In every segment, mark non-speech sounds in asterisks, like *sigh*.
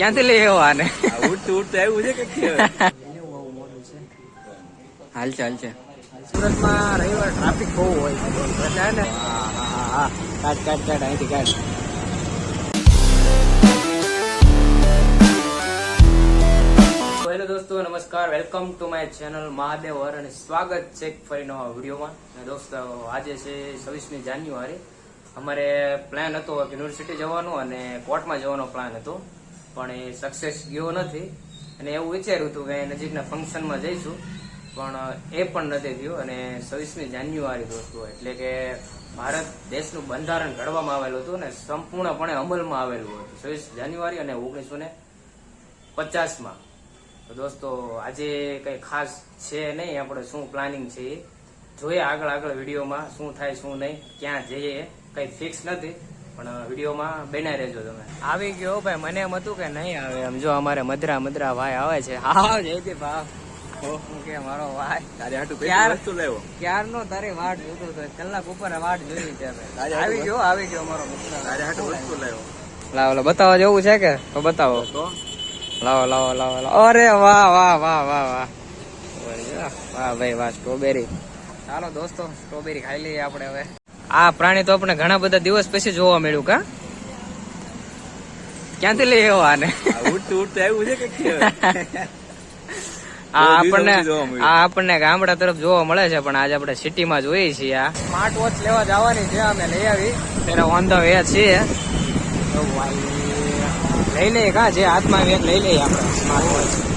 ક્યાંથી લઈ આવ્યો આને ઉઠ ઉઠતું આવ્યું છે કે હાલ હાલ છે. સુરતમાં રવિવાર ટ્રાફિક બહુ હોય. છે ને હા કાટ કાટ કાઢ અહીંથી કાટ હેલો દોસ્તો નમસ્કાર. Welcome to my channel Mahadev Har અને સ્વાગત છે ફરી નવા વિડીયોમાં. દોસ્તો આજે છે છવ્વીસમી જાન્યુઆરી. અમારે પ્લાન હતો યુનિવર્સિટી જવાનો અને કોર્ટમાં જવાનો પ્લાન હતો. પણ એ સક્સેસ ગયો નથી. અને એવું વિચાર્યું હતું કે નજીકના ફંક્શનમાં જઈશું. પણ, એ પણ નથી થયું અને છવ્વીસમી જાન્યુઆરી દોસ્તો, એટલે કે ભારત દેશનું બંધારણ ઘડવામાં આવેલું હતું અને સંપૂર્ણપણે અમલમાં આવેલું હતું. છવ્વીસ જાન્યુઆરી અને ઓગણીસો ને પચાસમાં. તો દોસ્તો, આજે કંઈ ખાસ છે નહીં, આપણે શું પ્લાનિંગ છે એ? જોઈએ આગળ આગળ વિડીયોમાં શું થાય, શું નહીં, ક્યાં જઈએ, કંઈ ફિક્સ નથી. પણ વિડીયોમાં બેના રહેજો તમે આવી ગયો ભાઈ મને એમ હતું કે નહીં આવે એમ જો અમારે મધરા મધરા ભાઈ આવે છે હા જયદીપ ભાવ કે મારો ભાઈ તારે હાટું યાર. કઈ વસ્તુ ક્યારનો તારી વાટ જોતો હતો કલાક ઉપર વાટ જોઈ છે આવી ગયો આવી ગયો મારો મિત્ર તારે હાટું વસ્તુ લાવ્યો લાવો લાવો બતાવવા જેવું છે કે તો બતાવો લાવો લાવો લાવો લાવો અરે વાહ વાહ વાહ વાહ વાહ વાહ ભાઈ વાહ સ્ટ્રોબેરી ચાલો દોસ્તો સ્ટ્રોબેરી ખાઈ લઈએ આપણે હવે આ પ્રાણી તો આપણે ઘણા બધા દિવસ પછી જોવા મળ્યું કા? ક્યાંથી લઈ આવ્યો આને? આ ઉઠતું ઉઠતું આવ્યું છે કે આ આપણને. આ આપણને ગામડા તરફ જોવા મળે છે પણ આજે આપણે સિટીમાં જોઈએ છીએ આ. સ્માર્ટ વોચ લેવા જવાની છે અમે લઈ આવી. ત્યારે ઓન ધ વે છીએ લઈ લઈએ કા જે હાથમાં લઈ લઈએ આપણે સ્માર્ટ વોચ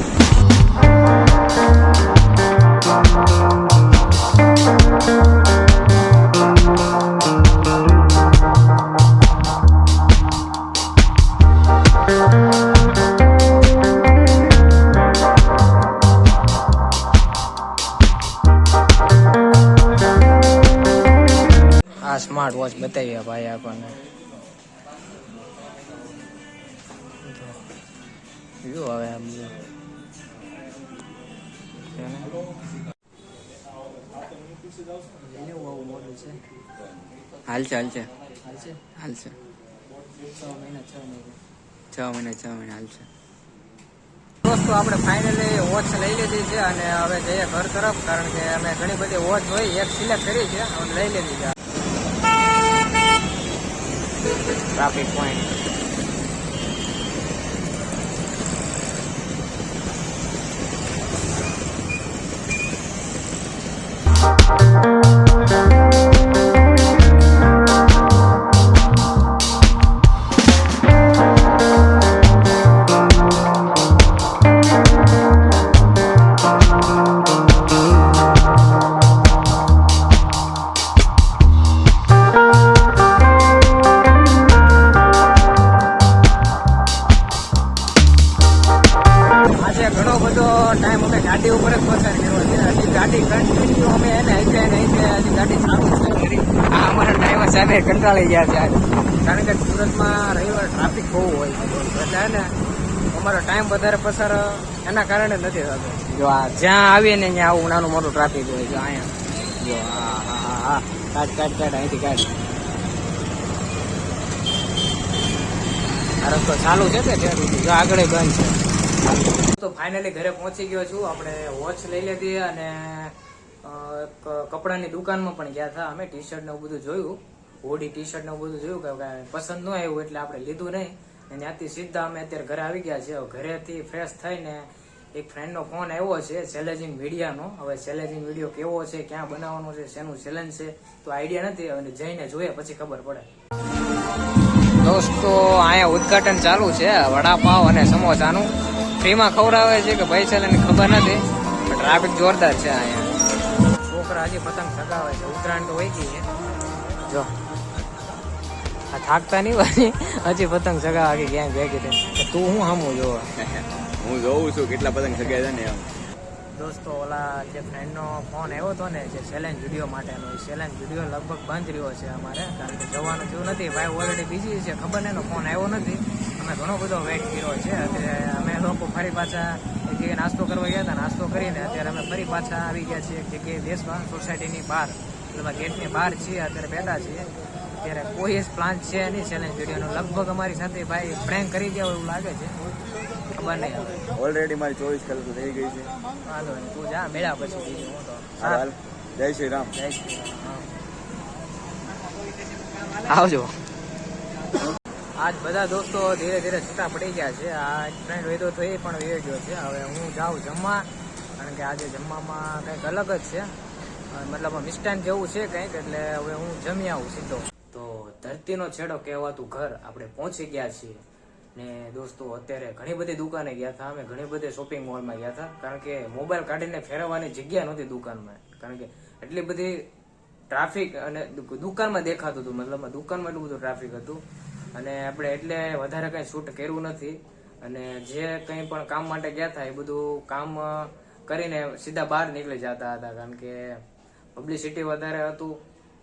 બતાવીએ ભાઈ આપણને. આમ હાલ છે હાલ છે. હાલ છે? હાલ છે. છ મહિના છ મહિના. છ મહિના છ મહિના હાલ છે. દોસ્તો આપણે ફાઇનલી વોચ લઈ લીધી છે અને હવે જઈએ ઘર તરફ કારણ કે અમે ઘણી બધી વોચ હોય એક સિલેક્ટ કરી છે અને લઈ લીધી છે. ટ્રાફિક પોઈન્ટ ગાડી જ કરી આ અમારા ડ્રાઈવર સાહેબ કંટાળી ગયા છે કારણ કે સુરતમાં રવિવાર ટ્રાફિક બહુ હોય છે. એટલે ને અમારો ટાઈમ વધારે પસાર એના કારણે નથી થતો. જો આ જ્યાં આવીએ ને ત્યાં આવું નાનું મોટું ટ્રાફિક હોય જો અહીંયા. જો હા હા હા કાઢ કાઢ કાઢ અહીંથી કાઢ. આ રસ્તો ચાલુ છે કે? જો આગળ બંધ છે. તો ફાઇનલી ઘરે પહોંચી ગયો છું. આપણે વોચ લઈ લીધી અને કપડાની દુકાનમાં પણ ગયા હતા અમે ટી શર્ટ ને એવું બધું જોયું. હોડી ટી શર્ટ ને એવું બધું જોયું કે પસંદ ન આવ્યું એટલે આપણે લીધું નહીં. અને ત્યાંથી સીધા અમે અત્યારે ઘરે આવી ગયા છે ઘરેથી ફ્રેશ થઈને એક ફ્રેન્ડનો ફોન આવ્યો છે ચેલેન્જિંગ મીડિયાનો હવે ચેલેન્જિંગ વીડિયો કેવો છે, ક્યાં બનાવવાનો છે, શેનું ચેલેન્જ છે, તો આઈડિયા નથી. અને જઈને જોઈએ, પછી ખબર પડે. દોસ્તો, અહીંયા ઉદઘાટન ચાલુ છે. વડાપાવ અને સમોસાનું. ફ્રીમાં ખવડાવે છે કે ભાઈ લેવાની ખબર નથી. ટ્રાફિક જોરદાર છે અહીંયા. છોકરા હજી પતંગ ચગાવે છે. ઉત્તરાયણ તો વહી ગઈ જો. આ થાકતા નહીં હોય. હજી પતંગ ચગાવા કે ક્યાંય ભેગી થઈ તું હું સામું જોવા? *laughs* હું જોઉં છું કેટલા પતંગ ચગાવે છે ને એમ. દોસ્તો ઓલા જે ફ્રેન્ડનો ફોન આવ્યો હતો ને જે ચેલેન્જ વીડિયો માટેનો એ ચેલેન્જ વીડિયો લગભગ બંધ રહ્યો છે અમારે કારણ કે જવાનું થયું નથી. ભાઈ ઓલરેડી બીજી છે ખબર નહીં એનો ફોન આવ્યો નથી. અમે ઘણો બધો વેઇટ કર્યો છે. અત્યારે અમે લોકો ફરી પાછા જગ્યાએ નાસ્તો કરવા ગયા હતા નાસ્તો કરીને અત્યારે અમે ફરી પાછા આવી ગયા છીએ એક જગ્યાએ દેશમાં સોસાયટીની બહાર એટલે ગેટની બહાર છીએ અત્યારે બેઠા છીએ. અત્યારે કોઈ જ પ્લાન છે નહીં ચેલેન્જ વિડીયોનો લગભગ અમારી સાથે ભાઈ પ્રેન્ક કરી દેવા એવું લાગે છે. ખબર નહીં ઓલરેડી મારી ચોવીસ કલાક તો થઈ ગઈ છે. વાંધો નહીં તું જા મેળા પછી બીજું હું તો. જય શ્રી રામ. જય શ્રી રામ. આવજો. આજ બધા દોસ્તો ધીરે ધીરે છૂટા પડી ગયા છે. આ ફ્રેન્ડ વેદો તો એ પણ વહી ગયો છે. હવે હું જાઉં જમવા, કારણ કે આજે જમવામાં કંઈક અલગ જ છે. મતલબ મિષ્ટાન જેવું છે કંઈક, એટલે હવે હું જમી આવું સીધો. તો ધરતીનો છેડો કહેવાતું ઘર આપણે પહોંચી ગયા છીએ. ને દોસ્તો, અત્યારે ઘણી બધી દુકાને ગયા હતા. અમે ઘણી બધી શોપિંગ મોલમાં ગયા હતા. કારણ કે મોબાઈલ કાઢીને ફેરવવાની જગ્યા નહોતી દુકાનમાં. કારણ કે એટલી બધી ટ્રાફિક અને દુકાનમાં દેખાતું હતું. મતલબ દુકાનમાં એટલું બધું ટ્રાફિક હતું. અને આપણે એટલે વધારે કંઈ શૂટ કર્યું નથી. અને જે કંઈ પણ કામ માટે ગયા હતા, એ બધું કામ કરીને સીધા બહાર નીકળી જતા હતા. કારણ કે પબ્લિસિટી વધારે હતું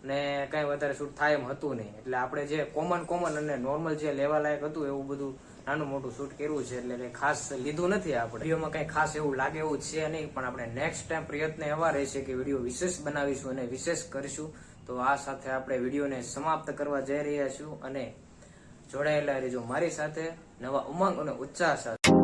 ને કાંઈ વધારે શૂટ થાય એમ હતું નહીં. એટલે આપણે જે કોમન કોમન અને નોર્મલ જે લેવા લાયક હતું, એવું બધું નાનું મોટું શૂટ કર્યું છે. એટલે કંઈ ખાસ લીધું નથી આપણે. વિડીયોમાં કંઈ ખાસ એવું લાગે એવું છે નહીં, પણ આપણે નેક્સ્ટ ટાઈમ પ્રયત્ન એવા રહેશે કે વીડિયો વિશેષ બનાવીશું અને વિશેષ કરીશું. તો આ સાથે આપણે વિડીયોને સમાપ્ત કરવા જઈ રહ્યા છું અને જોડાયેલા રહેજો. મારી સાથે નવા ઉમંગ અને ઉત્સાહ સાથે.